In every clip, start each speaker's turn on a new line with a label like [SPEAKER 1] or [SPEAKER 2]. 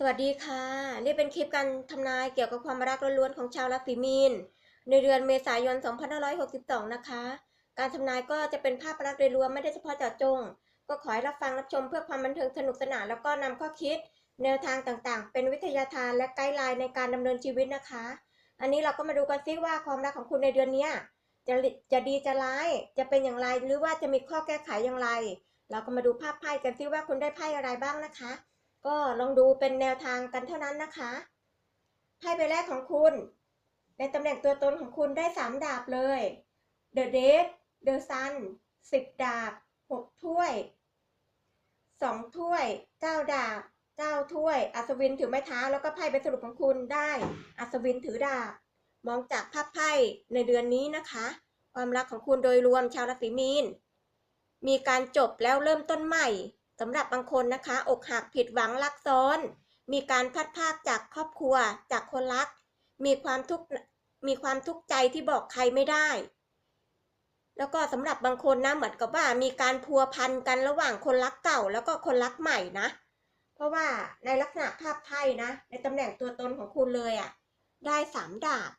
[SPEAKER 1] สวัสดีค่ะ นี่เป็นคลิปการทำนายเกี่ยวกับความรักล้วนๆของชาวราศีมีน ในเดือนเมษายน 2562 นะคะ การทำนายก็จะเป็นภาพรักโดยรวมไม่ได้เฉพาะเจาะจง ก็ขอให้รับฟังรับชมเพื่อความบันเทิงสนุกสนานแล้วก็นำข้อคิด แนวทางต่างๆ เป็นวิทยาทานและไกด์ไลน์ในการดำเนินชีวิตนะคะ อันนี้เราก็มาดูกันซิว่าความรักของคุณในเดือนนี้จะจะดีจะร้าย จะเป็นอย่างไรหรือว่าจะมีข้อแก้ไขอย่างไร เราก็มาดูภาพไพ่กันซิว่าคุณได้ไพ่อะไรบ้างนะคะ ก็ลองดูเป็นแนวทางกันเท่านั้นนะคะไพ่ใบแรกของคุณ ในตำแหน่งตัวตนของคุณได้สามดาบเลย The Dead The Sun สิบดาบหกถ้วยสองถ้วยเก้าดาบเก้าถ้วย อัศวินถือไม้เท้าแล้วก็ไพ่ใบสรุปของคุณได้ อัศวินถือดาบ มองจากภาพไพ่ในเดือนนี้นะคะ ความรักของคุณโดยรวมชาวราศีมีน มีการจบแล้วเริ่มต้นใหม่ สำหรับบางคนนะคะ อกหักผิดหวังรักซ้อน มีการพัดพากจากครอบครัว จากคนรัก มีความทุกข์มีความทุกข์ใจที่บอกใครไม่ได้ แล้วก็สำหรับบางคนนะเหมือนกับว่ามีการพัวพันกันระหว่างคนรักเก่า แล้วก็คนรักใหม่นะ เพราะว่าในลักษณะภาพไพ่นะ ในตำแหน่งตัวตนของคุณเลยอะ่ะ ได้สามดาบ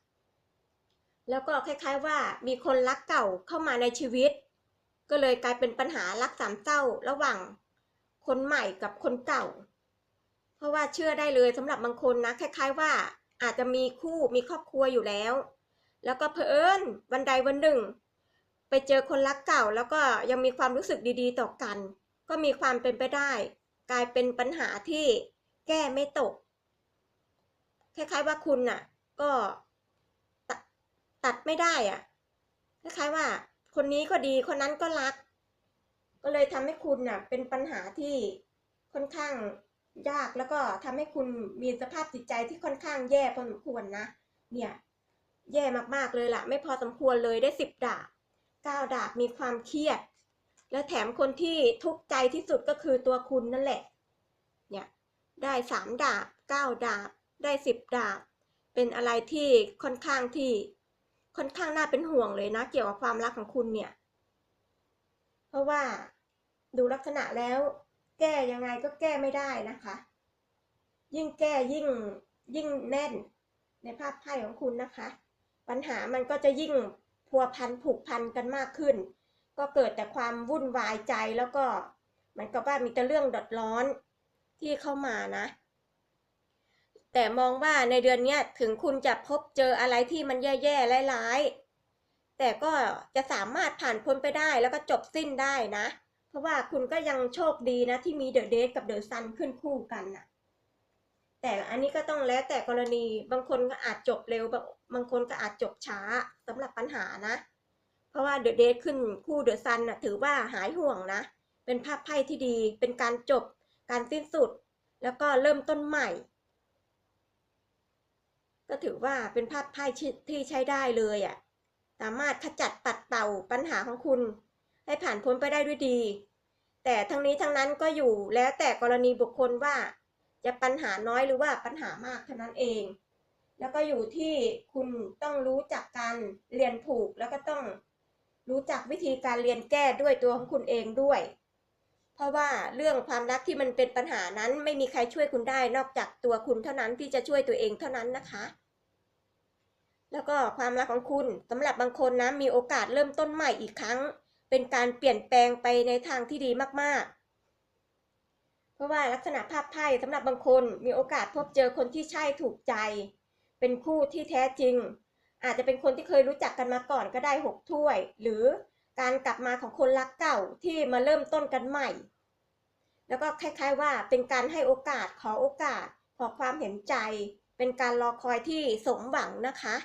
[SPEAKER 1] แล้วก็คล้าย ๆ ว่ามีคนรักเก่าเข้ามาในชีวิต ก็เลยกลายเป็นปัญหารักสามเศร้าระหว่าง คนใหม่กับคนเก่า เพราะว่าเชื่อได้เลยสำหรับบางคนนะคล้าย ๆ ว่าอาจจะมีคู่มีครอบครัวอยู่แล้ว แล้วก็เพอเอิญวันใดวันหนึ่ง ไปเจอคนรักเก่า แล้วก็ยังมีความรู้สึกดีๆ ต่อกัน ก็มีความเป็นไปได้ กลายเป็นปัญหาที่แก้ไม่ตก คล้ายๆว่าคุณน่ะ ก็ตตัดไม่ได้อะคล้ายๆว่า คนนี้ก็ดีคนนั้นก็รัก ก็เลยทำให้คุณน่ะเป็นปัญหาที่ค่อนข้างยากแล้วก็ทำให้คุณมีสภาพจิตใจที่ค่อนข้างแย่พอสมควรนะ เนี่ย แย่มากๆเลยล่ะ ไม่พอสมควรเลยได้สิบดาบเก้าดาบมีความเครียด และแถมคนที่ทุกข์ใจที่สุดก็คือตัวคุณนั่นแหละ เนี่ย ได้สามดาบเก้าดาบ ได้สิบดาบ เป็นอะไรที่ค่อนข้างที่ค่อนข้างน่าเป็นห่วงเลยนะ เกี่ยวกับความรักของคุณเนี่ย ราะว่าดูลักษณะแล้ว แก้ยังไงก็แก้ไม่ได้นะคะ ยิ่งแก้ยิ่งยิ่งแน่นในภาพไพ่ของคุณนะคะ ปัญหามันก็จะยิ่งพัวพันผูกพันกันมากขึ้น ก็เกิดแต่ความวุ่นวายใจแล้วก็มันก็ว่ามีแต่เรื่องดอดร้อนที่เข้ามานะ แต่มองว่าในเดือนนี้ถึงคุณจะพบเจออะไรที่มันแย่ๆร้ายๆ แต่ก็จะสามารถผ่านพ้นไปได้แล้วก็จบสิ้นได้นะ เพราะว่าคุณก็ยังโชคดีนะที่มีเดอะเดทกับเดอะซันขึ้นคู่กันนะแต่อันนี้ก็ต้องแล้วแต่กรณีบางคนก็อาจจบเร็ว บางคนก็อาจจบช้าสำหรับปัญหานะ เพราะว่าเดอะเดทขึ้นคู่เดอะซันน่ะถือว่าหายห่วงนะ เป็นภาพไพ่ที่ดี เป็นการจบ การสิ้นสุด แล้วก็เริ่มต้นใหม่ก็ถือว่าเป็นภาพไพ่ที่ใช้ได้เลยอะ่ะ สามารถขจัดปัดเป่าปัญหาของคุณ ให้ผ่านพ้นไปได้ด้วยดี แต่ทั้งนี้ทั้งนั้นก็อยู่แล้วแต่กรณีบุคคลว่า จะปัญหาน้อยหรือว่าปัญหามากเท่านั้นเอง แล้วก็อยู่ที่คุณต้องรู้จักการเรียนถูกแล้วก็ต้องรู้จักวิธีการเรียนแก้ด้วยตัวของคุณเองด้วย เพราะว่าเรื่องความรักที่มันเป็นปัญหานั้นไม่มีใครช่วยคุณได้นอกจากตัวคุณเท่านั้นที่จะช่วยตัวเองเท่านั้นนะคะ แล้วก็ความรักของคุณสำหรับบางคนนะมีโอกาสเริ่มต้นใหม่อีกครั้ง เป็นการเปลี่ยนแปลงไปในทางที่ดีมากๆ เพราะว่าลักษณะภาพไพ่สำหรับบางคนมีโอกาสพบเจอคนที่ใช่ถูกใจ เป็นคู่ที่แท้จริง อาจจะเป็นคนที่เคยรู้จักกันมาก่อนก็ได้หกถ้วย หรือการกลับมาของคนรักเก่าที่มาเริ่มต้นกันใหม่ แล้วก็คล้าย ๆ ว่าเป็นการให้โอกาสขอโอกาสขอความเห็นใจ เป็นการรอคอยที่สมหวังนะคะ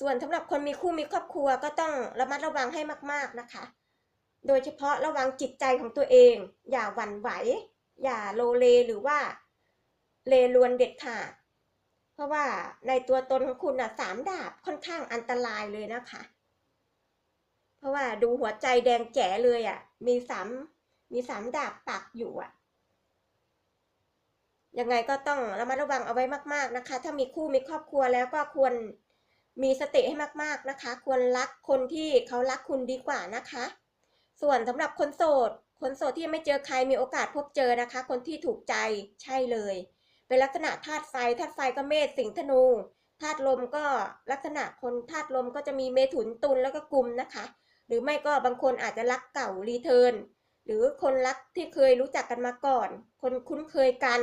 [SPEAKER 1] ส่วนสำหรับคนมีคู่มีครอบครัวก็ต้องระมัดระวังให้มาก ๆนะคะ โดยเฉพาะระวังจิตใจของตัวเอง อย่าหวั่นไหว อย่าโลเลหรือว่า เลลวนเด็ดขาดเพราะว่าในตัวตนของคุณอะสามดาบค่อนข้างอันตรายเลยนะคะ เพราะว่าดูหัวใจแดงแจ๋เลยอะ มีสามมีสามดาบปักอยู่อะยังไงก็ต้องระมัดระวังเอาไว้มาก ๆนะคะ ถ้ามีคู่มีครอบครัวแล้วก็ควร มีสติให้มากๆนะคะ ควรรักคนที่เขารักคุณดีกว่านะคะ ส่วนสำหรับคนโสด คนโสดที่ไม่เจอใครมีโอกาสพบเจอนะคะ คนที่ถูกใจใช่เลย เป็นลักษณะธาตุไฟธาตุไฟก็เมษสิงธนูธาตุลมก็ลักษณะคนธาตุลมก็จะมีเมถุนตุลแล้วก็กุมนะคะ หรือไม่ก็บางคนอาจจะรักเก่ารีเทิร์นหรือคนรักที่เคยรู้จักกันมาก่อน คนคุ้นเคยกัน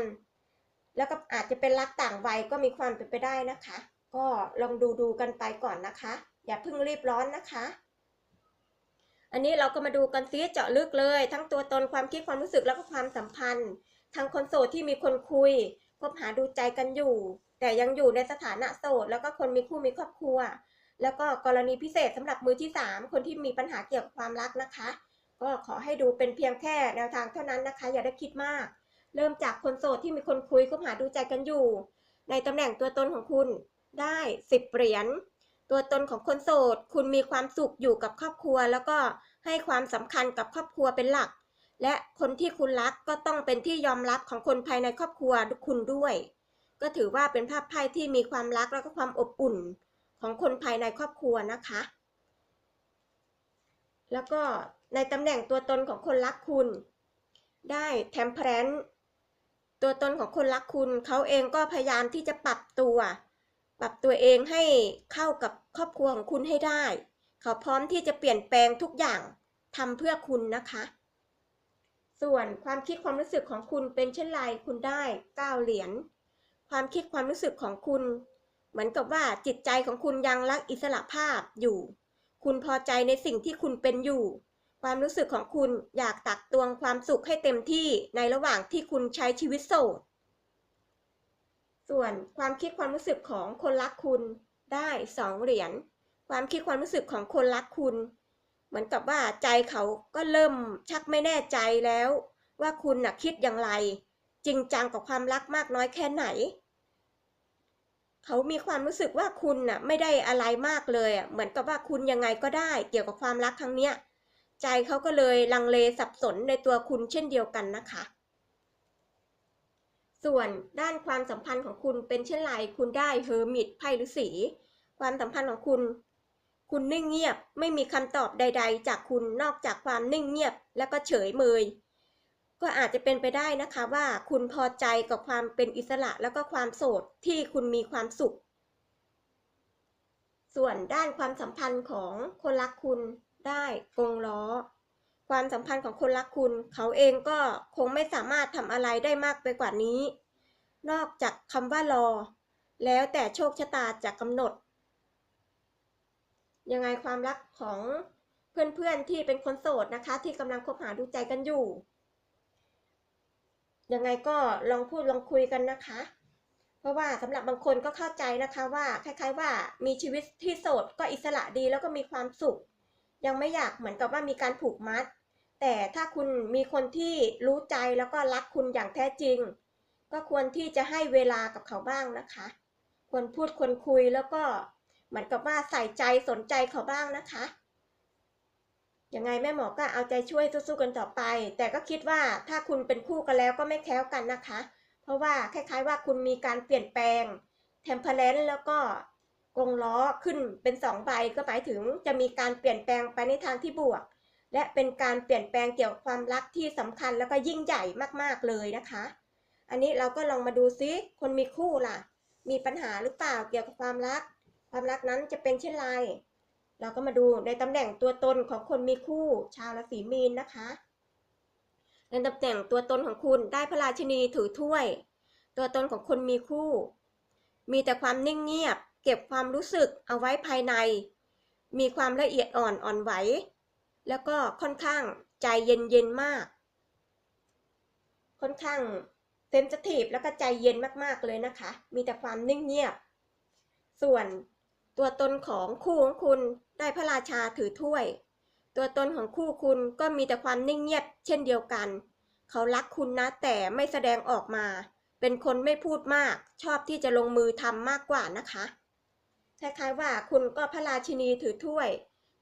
[SPEAKER 1] แล้วก็อาจจะเป็นรักต่างวัยก็มีความเป็นไปได้นะคะ ก็ลองดูดูกันไปก่อนนะคะ อย่าเพิ่งรีบร้อนนะคะ อันนี้เราก็มาดูกันซิเจาะลึกเลย ทั้งตัวตนความคิดความรู้สึกแล้วก็ความสัมพันธ์ทั้งคนโสดที่มีคนคุยคบหาดูใจกันอยู่ แต่ยังอยู่ในสถานะโสด แล้วก็คนมีคู่มีครอบครัว แล้วก็กรณีพิเศษสำหรับมือที่ 3 คนที่มีปัญหาเกี่ยวกับความรักนะคะ ก็ขอให้ดูเป็นเพียงแค่แนวทางเท่านั้นนะคะ อย่าได้คิดมาก เริ่มจากคนโสดที่มีคนคุยคบหาดูใจกันอยู่ ในตำแหน่งตัวตนของคุณ ได้10เหรียญ ตัวตนของคนโสด คุณมีความสุขอยู่กับครอบครัว แล้วก็ให้ความสำคัญกับครอบครัวเป็นหลัก และคนที่คุณรักก็ต้องเป็นที่ยอมรับของคนภายในครอบครัวคุณด้วย ก็ถือว่าเป็นภาพไพ่ที่มีความรักแล้วก็ความอบอุ่นของคนภายในครอบครัวนะคะ แล้วก็ในตำแหน่งตัวตนของคนรักคุณ ได้แทมเพลนตัวตนของคนรักคุณเขาเองก็พยายามที่จะปรับตัว ปรับตัวเองให้เข้ากับครอบครัวของคุณให้ได้ เขาพร้อมที่จะเปลี่ยนแปลงทุกอย่างทำเพื่อคุณนะคะ ส่วนความคิดความรู้สึกของคุณเป็นเช่นไรคุณได้เก้าเหรียญ ความคิดความรู้สึกของคุณ เหมือนกับว่าจิตใจของคุณยังรักอิสระภาพอยู่ คุณพอใจในสิ่งที่คุณเป็นอยู่ ความรู้สึกของคุณอยากตักตวงความสุขให้เต็มที่ในระหว่างที่คุณใช้ชีวิตโสด ส่วนความคิดความรู้สึกของคนรักคุณได้สองเหรียญ ความคิดความรู้สึกของคนรักคุณ เหมือนกับว่าใจเขาก็เริ่มชักไม่แน่ใจแล้ว ว่าคุณน่ะคิดอย่างไร จริงจังกับความรักมากน้อยแค่ไหน เขามีความรู้สึกว่าคุณน่ะไม่ได้อะไรมากเลยอะเหมือนกับว่าคุณยังไงก็ได้ เกี่ยวกับความรักครั้งเนี้ย ใจเขาก็เลยลังเลสับสนในตัวคุณเช่นเดียวกันนะคะ ส่วนด้านความสัมพันธ์ของคุณเป็นเช่นไร คุณได้เฮอร์มิตไพ่ฤาษีความสัมพันธ์ของคุณ คุณนิ่งเงียบไม่มีคำตอบใด ๆ จากคุณนอกจากความนิ่งเงียบแล้วก็เฉยเมย ก็อาจจะเป็นไปได้นะคะว่าคุณพอใจกับความเป็นอิสระแล้วก็ความโสดที่คุณมีความสุข ส่วนด้านความสัมพันธ์ของคนรักคุณได้กงล้อ ความสัมพันธ์ของคนรักคุณ เขาเองก็คงไม่สามารถทำอะไรได้มากไปกว่านี้ นอกจากคำว่ารอ แล้วแต่โชคชะตาจะกำหนด ยังไงความรักของเพื่อนๆที่เป็นคนโสดนะคะ ที่กำลังคบหาดูใจกันอยู่ ยังไงก็ลองพูดลองคุยกันนะคะ เพราะว่าสำหรับบางคนก็เข้าใจนะคะว่าคล้าย ๆ ว่ามีชีวิตที่โสดก็อิสระดีแล้วก็มีความสุขยังไม่อยากเหมือนกับว่ามีการผูกมัด แต่ถ้าคุณมีคนที่รู้ใจแล้วก็รักคุณอย่างแท้จริง ก็ควรที่จะให้เวลากับเขาบ้างนะคะ ควรพูดควรคุยแล้วก็เหมือนกับว่าใส่ใจสนใจเขาบ้างนะคะยังไงแม่หมอก็เอาใจช่วยสู้ๆกันต่อไป แต่ก็คิดว่าถ้าคุณเป็นคู่กันแล้วก็ไม่แคล้วกันนะคะ เพราะว่าคล้ายๆว่าคุณมีการเปลี่ยนแปลงเทมเพลนแล้วก็กงล้อขึ้นเป็นสองใบก็หมายถึงจะมีการเปลี่ยนแปลงไปในทางที่บวก และเป็นการเปลี่ยนแปลงเกี่ยวกับความรักที่สำคัญแล้วก็ยิ่งใหญ่มากๆเลยนะคะ อันนี้เราก็ลองมาดูซิคนมีคู่ล่ะ มีปัญหาหรือเปล่าเกี่ยวกับความรัก ความรักนั้นจะเป็นเช่นไร เราก็มาดูในตำแหน่งตัวตนของคนมีคู่ ชาวราศีมีนนะคะในตำแหน่งตัวตนของคุณได้พระราชินีถือถ้วย ตัวตนของคนมีคู่ มีแต่ความนิ่งเงียบ เก็บความรู้สึกเอาไว้ภายใน มีความละเอียดอ่อนอ่อนไหว แล้วก็ค่อนข้างใจเย็นเย็นๆมาก ค่อนข้างเซนสทีฟแล้วก็ใจเย็นมากๆเลยนะคะ มีแต่ความนิ่งเงียบ ส่วนตัวตนของคู่ของคุณได้พระราชาถือถ้วย ตัวตนของคู่คุณก็มีแต่ความนิ่งเงียบ เช่นเดียวกัน เขารักคุณนะแต่ไม่แสดงออกมา เป็นคนไม่พูดมาก ชอบที่จะลงมือทำมากกว่านะคะคล้ายๆว่าคุณก็พระราชินีถือถ้วย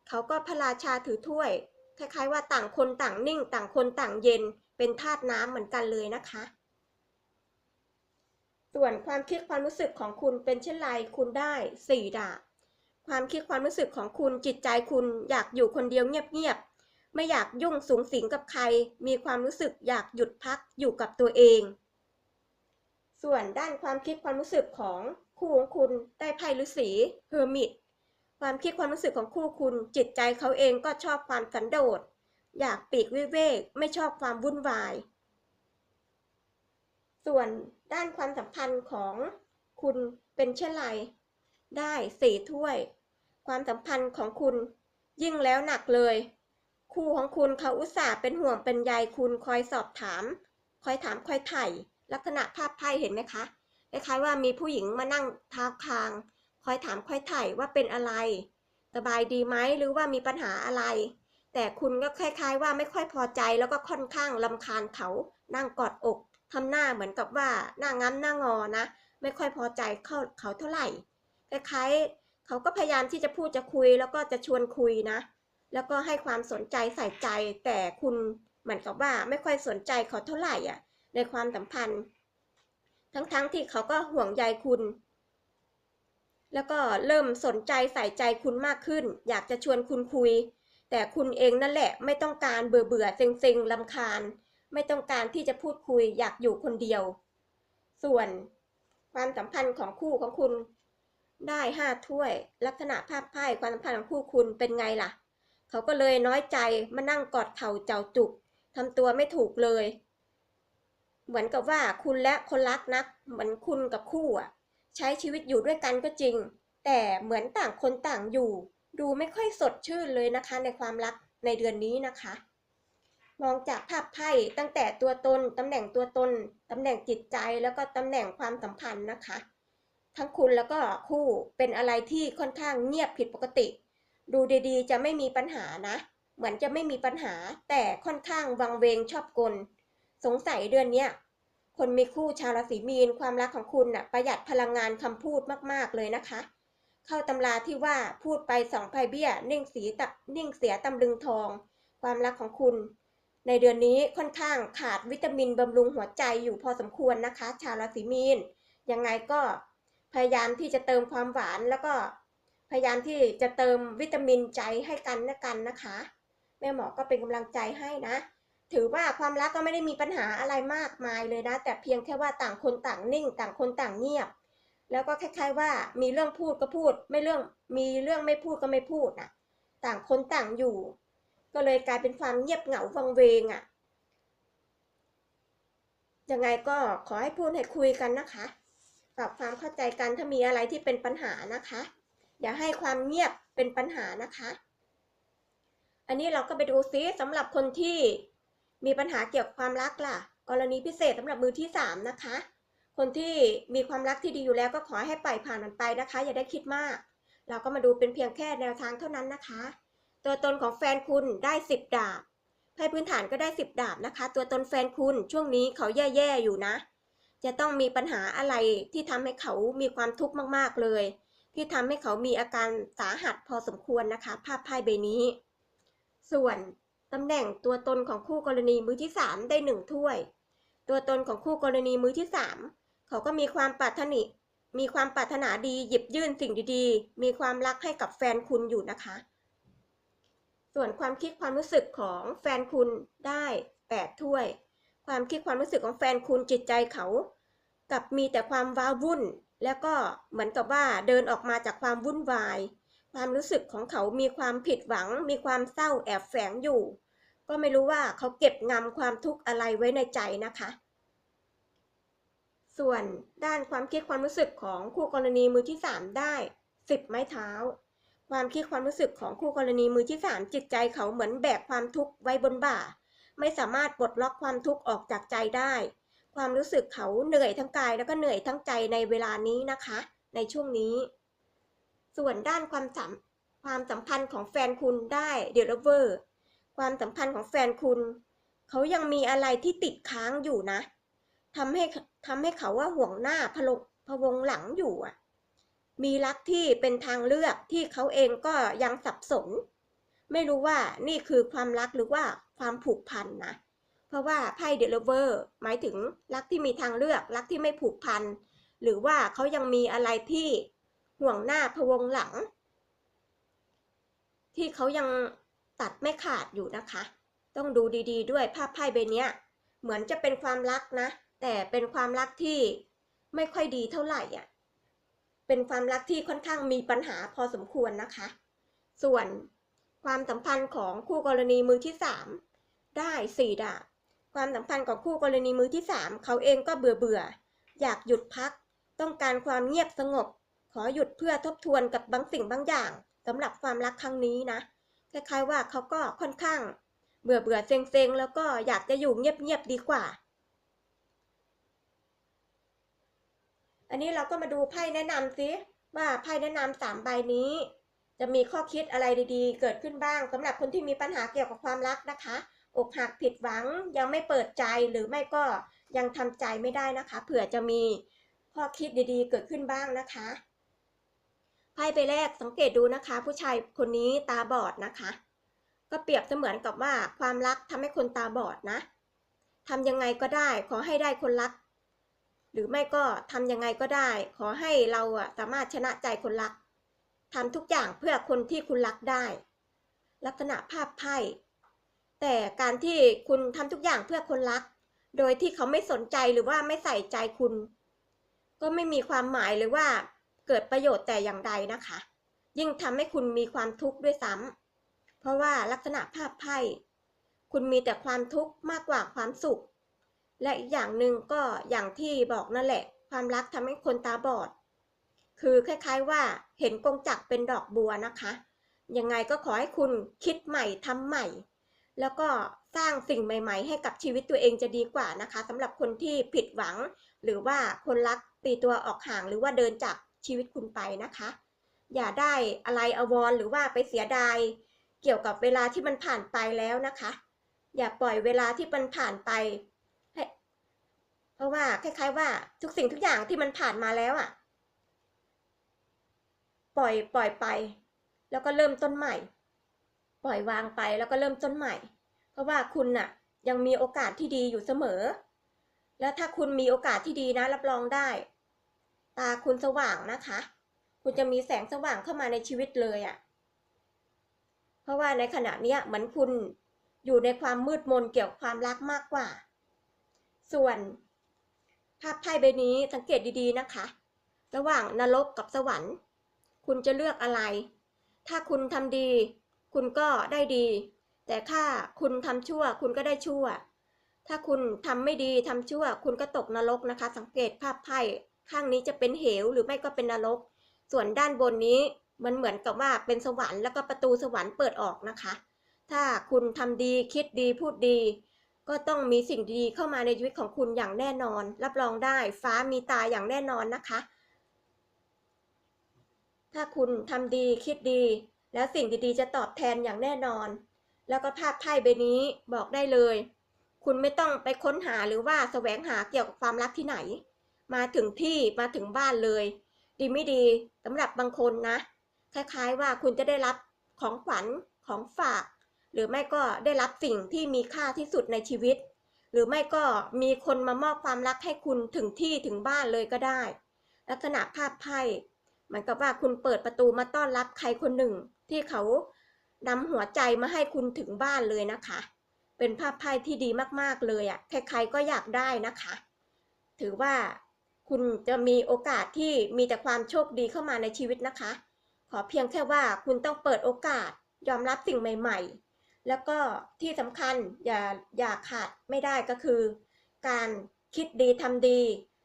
[SPEAKER 1] เขาก็พระราชาถือถ้วย คล้ายๆว่าต่างคนต่างนิ่ง ต่างคนต่างเย็น เป็นธาตุน้ำเหมือนกันเลยนะคะ ส่วนความคิดความรู้สึกของคุณเป็นเช่นไรคุณได้สี่ดาบความคิดความรู้สึกของคุณจิตใจคุณอยากอยู่คนเดียวเงียบๆไม่อยากยุ่งสูงสิงกับใคร มีความรู้สึกอยากหยุดพักอยู่กับตัวเอง ส่วนด้านความคิดความรู้สึกของคู่ของคุณได้ไพ่ฤาษีเฮอร์มิต ความคิดความรู้สึกของคู่คุณ จิตใจเขาเองก็ชอบความสันโดษ อยากปีกวิเวก ไม่ชอบความวุ่นวาย ส่วนด้านความสัมพันธ์ของคุณเป็นเช่นไร ได้สี่ถ้วย ความสัมพันธ์ของคุณยิ่งแล้วหนักเลย คู่ของคุณเขาอุตส่าห์เป็นห่วงเป็นใยคุณคอยสอบถาม คอยถามคอยไถ่ ลักษณะภาพไพ่เห็นไหมคะคล้ายๆว่ามีผู้หญิงมานั่งเท้าคาง คอยถามคอยไถ่ว่าเป็นอะไร สบายดีไหมหรือว่ามีปัญหาอะไร แต่คุณก็คล้ายๆ ว่าไม่ค่อยพอใจแล้วก็ค่อนข้างลำคาญเขานั่งกอดอกทำหน้าเหมือนกับว่าหน้าง้ำหน้างอนะ ไม่ค่อยพอใจเขาเขาเท่าไหร่คล้ายๆเขาก็พยายามที่จะพูดจะคุยแล้วก็จะชวนคุยนะ แล้วก็ให้ความสนใจใส่ใจ แต่คุณเหมือนกับว่าไม่ค่อยสนใจเขาเท่าไหร่อะ ในความสัมพันธ์ ทั้งๆทที่เขาก็ห่วงใยคุณ แล้วก็เริ่มสนใจใส่ใจคุณมากขึ้น อยากจะชวนคุณคุย แต่คุณเองนั่นแหละไม่ต้องการเบื่อเบื่อเซ็งเซ็งลำคาญ ไม่ต้องการที่จะพูดคุยอยากอยู่คนเดียว ส่วนความสัมพันธ์ของคู่ของคุณได้ห้าถ้วย ลักษณะภาพไพ่ความสัมพันธ์ของคู่คุณเป็นไงล่ะ เขาก็เลยน้อยใจมานั่งกอดเข่าเจ้าจุกทำตัวไม่ถูกเลย เหมือนกับว่าคุณและคนรักนัก เหมือนคุณกับคู่อะ ใช้ชีวิตอยู่ด้วยกันก็จริง แต่เหมือนต่างคนต่างอยู่ ดูไม่ค่อยสดชื่นเลยนะคะในความรักในเดือนนี้นะคะ มองจากภาพไพ่ตั้งแต่ตัวตนตำแหน่งตัวตนตำแหน่งจิตใจแล้วก็ตำแหน่งความสัมพันธ์นะคะ ทั้งคุณแล้วก็คู่เป็นอะไรที่ค่อนข้างเงียบผิดปกติ ดูดีๆ จะไม่มีปัญหานะ เหมือนจะไม่มีปัญหาแต่ค่อนข้างวังเวงชอบกล สงสัยเดือนเนี้ย คนมีคู่ชาวราศีมีนความรักของคุณน่ะประหยัดพลังงานคำพูดมาก ๆ เลยนะคะ เข้าตำราที่ว่าพูดไปสองไพ่เบี้ย นิ่งสีตะนิ่งเสียตำลึงทอง ความรักของคุณ ในเดือนนี้ค่อนข้างขาดวิตามินบำรุงหัวใจอยู่พอสมควรนะคะ ชาวราศีมีนยังไงก็พยายามที่จะเติมความหวานแล้วก็พยายามที่จะเติมวิตามินใจให้กันและกันนะคะ แม่หมอก็เป็นกำลังใจให้นะ ถือว่าความรักก็ไม่ได้มีปัญหาอะไรมากมายเลยนะ แต่เพียงแค่ว่าต่างคนต่างนิ่ง ต่างคนต่างเงียบ แล้วก็คล้ายๆว่ามีเรื่องพูดก็พูด ไม่เรื่องมีเรื่องไม่พูดก็ไม่พูดนะต่างคนต่างอยู่ ก็เลยกลายเป็นความเงียบเหงาวังเวงอะ่ะยังไงก็ขอให้พูดให้คุยกันนะคะปรับความเข้าใจกันถ้ามีอะไรที่เป็นปัญหานะคะ อย่าให้ความเงียบเป็นปัญหานะคะ อันนี้เราก็ไปดูซิสำหรับคนที่ มีปัญหาเกี่ยวกับความรักล่ะ กรณีพิเศษสำหรับมือที่สามนะคะ คนที่มีความรักที่ดีอยู่แล้วก็ขอให้ปล่อยผ่านมันไปนะคะ อย่าได้คิดมาก เราก็มาดูเป็นเพียงแค่แนวทางเท่านั้นนะคะ ตัวตนของแฟนคุณได้สิบดาบไพ่พื้นฐานก็ได้สิบดาบนะคะ ตัวตนแฟนคุณช่วงนี้เขาแย่ๆอยู่นะ จะต้องมีปัญหาอะไรที่ทำให้เขามีความทุกข์มากๆเลย ที่ทำให้เขามีอาการสาหัสพอสมควรนะคะ ภาพไพ่ใบนี้ ส่วน ตำแหน่งตัวตนของคู่กรณีมือที่สามได้หนึ่งถ้วย ตัวตนของคู่กรณีมือที่สามเขาก็มีความปรารถนิมีความปรารถนาดีหยิบยื่นสิ่งดีๆ มีความรักให้กับแฟนคุณอยู่นะคะ ส่วนความคิดความรู้สึกของแฟนคุณได้แปดถ้วย ความคิดความรู้สึกของแฟนคุณจิตใจเขา กับมีแต่ความว้าวุ่น แล้วก็เหมือนกับว่าเดินออกมาจากความวุ่นวาย ความรู้สึกของเขามีความผิดหวัง มีความเศร้าแอบแฝงอยู่ ก็ไม่รู้ว่าเขาเก็บงำความทุกข์อะไรไว้ในใจนะคะ ส่วนด้านความคิดความรู้สึกของคู่กรณีมือที่ 3 ได้ 10 ไม้เท้า ความคิดความรู้สึกของคู่กรณีมือที่ 3 จิตใจเขาเหมือนแบกความทุกข์ไว้บนบ่า ไม่สามารถปลดล็อกความทุกข์ออกจากใจได้ ความรู้สึกเขาเหนื่อยทั้งกายแล้วก็เหนื่อยทั้งใจในเวลานี้นะคะ ในช่วงนี้ ส่วนด้านความสัมความสัมพันธ์ของแฟนคุณได้เดลเวอร์ความสัมพันธ์ของแฟนคุณ เขายังมีอะไรที่ติดค้างอยู่นะทำให้ทำให้เขาว่าห่วงหน้าพะลงพะวงหลังอยู่อะ มีรักที่เป็นทางเลือกที่เขาเองก็ยังสับสน ไม่รู้ว่านี่คือความรักหรือว่าความผูกพันนะ เพราะว่าไพ่เดลเวอร์หมายถึงรักที่มีทางเลือก รักที่ไม่ผูกพัน หรือว่าเขายังมีอะไรที่ ห่วงหน้าพวงหลัง ที่เขายังตัดไม่ขาดอยู่นะคะ ต้องดูดีๆด้วยภาพไพ่ใบเนี้ยเหมือนจะเป็นความรักนะ แต่เป็นความรักที่ไม่ค่อยดีเท่าไหร่อะเป็นความรักที่ค่อนข้างมีปัญหาพอสมควรนะคะ ส่วนความสัมพันธ์ของคู่กรณีมือที่สามได้สี่ดาบความสัมพันธ์ของคู่กรณีมือที่สามเขาเองก็เบื่อเบื่ออยากหยุดพัก ต้องการความเงียบสงบ ขอหยุดเพื่อทบทวนกับบางสิ่งบางอย่างสำหรับความรักครั้งนี้นะคล้ายๆว่าเขาก็ค่อนข้าง เบื่อเบื่อๆเซ็งแล้วก็อยากจะอยู่เงียบๆดีกว่า อันนี้เราก็มาดูไพ่แนะนำซิว่าไพ่แนะนำสามใบนี้ จะมีข้อคิดอะไรดีๆ เกิดขึ้นบ้างสำหรับคนที่มีปัญหาเกี่ยวกับความรักนะคะ อกหักผิดหวังยังไม่เปิดใจหรือไม่ก็ยังทำใจไม่ได้นะคะ เผื่อจะมีข้อคิดดีๆ เกิดขึ้นบ้างนะคะ พ่ไปแรกสังเกตดูนะคะ ผู้ชายคนนี้ตาบอดนะคะ ก็เปรียบเสมือนกับว่าความรักทำให้คนตาบอดนะทำยังไงก็ได้ ขอให้ได้คนรัก หรือไม่ก็ทำยังไงก็ได้ ขอให้เราอะสามารถชนะใจคนรักทำทุกอย่างเพื่อคนที่คุณรักได้ ลักษณะภาพไพ่แต่การที่คุณทำทุกอย่างเพื่อคนรัก โดยที่เขาไม่สนใจหรือว่าไม่ใส่ใจคุณ ก็ไม่มีความหมายหรือว่า เกิดประโยชน์แต่อย่างใดนะคะ ยิ่งทำให้คุณมีความทุกข์ด้วยซ้ำเพราะว่าลักษณะภาพไพ่คุณมีแต่ความทุกข์มากกว่าความสุข และอีกอย่างหนึ่งก็อย่างที่บอกนั่นแหละ ความรักทำให้คนตาบอด คือคล้ายๆว่าเห็นกงจักรเป็นดอกบัวนะคะ ยังไงก็ขอให้คุณคิดใหม่ทำใหม่ แล้วก็สร้างสิ่งใหม่ ๆ ให้กับชีวิตตัวเองจะดีกว่านะคะสำหรับคนที่ผิดหวัง หรือว่าคนรักตีตัวออกห่างหรือว่าเดินจาก ชีวิตคุณไปนะคะ อย่าได้อะไรอววรหรือว่าไปเสียดายเกี่ยวกับเวลาที่มันผ่านไปแล้วนะคะ อย่าปล่อยเวลาที่มันผ่านไปเพราะว่าคล้าย ๆ ว่าทุกสิ่งทุกอย่างที่มันผ่านมาแล้วอะ่ะ ปล่อยปล่อยไป แล้วก็เริ่มต้นใหม่ ปล่อยวางไปแล้วก็เริ่มต้นใหม่ เพราะว่าคุณน่ะ ยังมีโอกาสที่ดีอยู่เสมอ แล้วถ้าคุณมีโอกาสที่ดีนะ รับรองได้ ตาคุณสว่างนะคะ คุณจะมีแสงสว่างเข้ามาในชีวิตเลยอะ่ะ เพราะว่าในขณะเนี้ยเหมือนคุณอยู่ในความมืดมนเกี่ยวกับความรักมากกว่า ส่วนภาพไพ่ใบนี้สังเกตดีๆนะคะ ระหว่างนรกกับสวรรค์ คุณจะเลือกอะไร ถ้าคุณทำดี คุณก็ได้ดี แต่ถ้าคุณทำชั่ว คุณก็ได้ชั่ว ถ้าคุณทำไม่ดีทำชั่ว คุณก็ตกนรกนะคะ สังเกตภาพไพ่ ข้างนี้จะเป็นเหวหรือไม่ก็เป็นนรก ส่วนด้านบนนี้มันเหมือนกับว่าเป็นสวรรค์แล้วก็ประตูสวรรค์เปิดออกนะคะ ถ้าคุณทำดีคิดดีพูดดี ก็ต้องมีสิ่งดีเข้ามาในชีวิตของคุณอย่างแน่นอน รับรองได้ฟ้ามีตาอย่างแน่นอนนะคะ ถ้าคุณทำดีคิดดี แล้วสิ่งดีๆจะตอบแทนอย่างแน่นอน แล้วก็ภาพไพ่ใบนี้บอกได้เลย คุณไม่ต้องไปค้นหาหรือว่าแสวงหาเกี่ยวกับความรักที่ไหน มาถึงที่มาถึงบ้านเลย ดีไม่ดีสำหรับบางคนนะ คล้าย ๆว่าคุณจะได้รับของขวัญของฝาก หรือไม่ก็ได้รับสิ่งที่มีค่าที่สุดในชีวิต หรือไม่ก็มีคนมามอบความรักให้คุณถึงที่ถึงบ้านเลยก็ได้ ลักษณะภาพไพ่เหมือนกับว่าคุณเปิดประตูมาต้อนรับใครคนหนึ่ง ที่เขานำหัวใจมาให้คุณถึงบ้านเลยนะคะ เป็นภาพไพ่ที่ดีมากๆเลยอะ่ะ ใครๆก็อยากได้นะคะ ถือว่า คุณจะมีโอกาสที่มีแต่ความโชคดีเข้ามาในชีวิตนะคะ ขอเพียงแค่ว่าคุณต้องเปิดโอกาสยอมรับสิ่งใหม่ ๆ แล้วก็ที่สำคัญอย่าอย่าขาดไม่ได้ก็คือ การคิดดีทำดี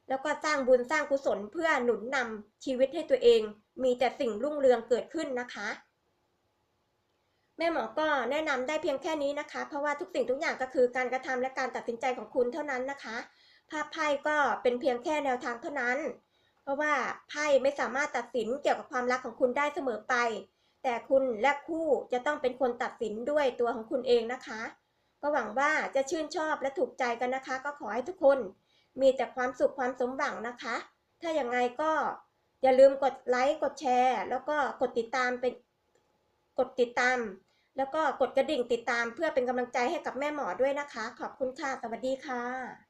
[SPEAKER 1] แล้วก็สร้างบุญสร้างกุศลเพื่อหนุนนำชีวิตให้ตัวเอง มีแต่สิ่งรุ่งเรืองเกิดขึ้นนะคะ แม่หมอก็แนะนำได้เพียงแค่นี้นะคะ เพราะว่าทุกสิ่งทุกอย่างก็คือการกระทำและการตัดสินใจของคุณเท่านั้นนะคะ ภาพไพ่ก็เป็นเพียงแค่แนวทางเท่านั้น เพราะว่าไพ่ไม่สามารถตัดสินเกี่ยวกับความรักของคุณได้เสมอไป แต่คุณและคู่จะต้องเป็นคนตัดสินด้วยตัวของคุณเองนะคะ ก็หวังว่าจะชื่นชอบและถูกใจกันนะคะ ก็ขอให้ทุกคนมีแต่ความสุขความสมหวังนะคะ ถ้าอย่างไรก็อย่าลืมกดไลค์กดแชร์ แล้วก็กดติดตามเป็นกดติดตาม แล้วก็กดกระดิ่งติดตามเพื่อเป็นกำลังใจให้กับแม่หมอด้วยนะคะ ขอบคุณค่ะ สวัสดีค่ะ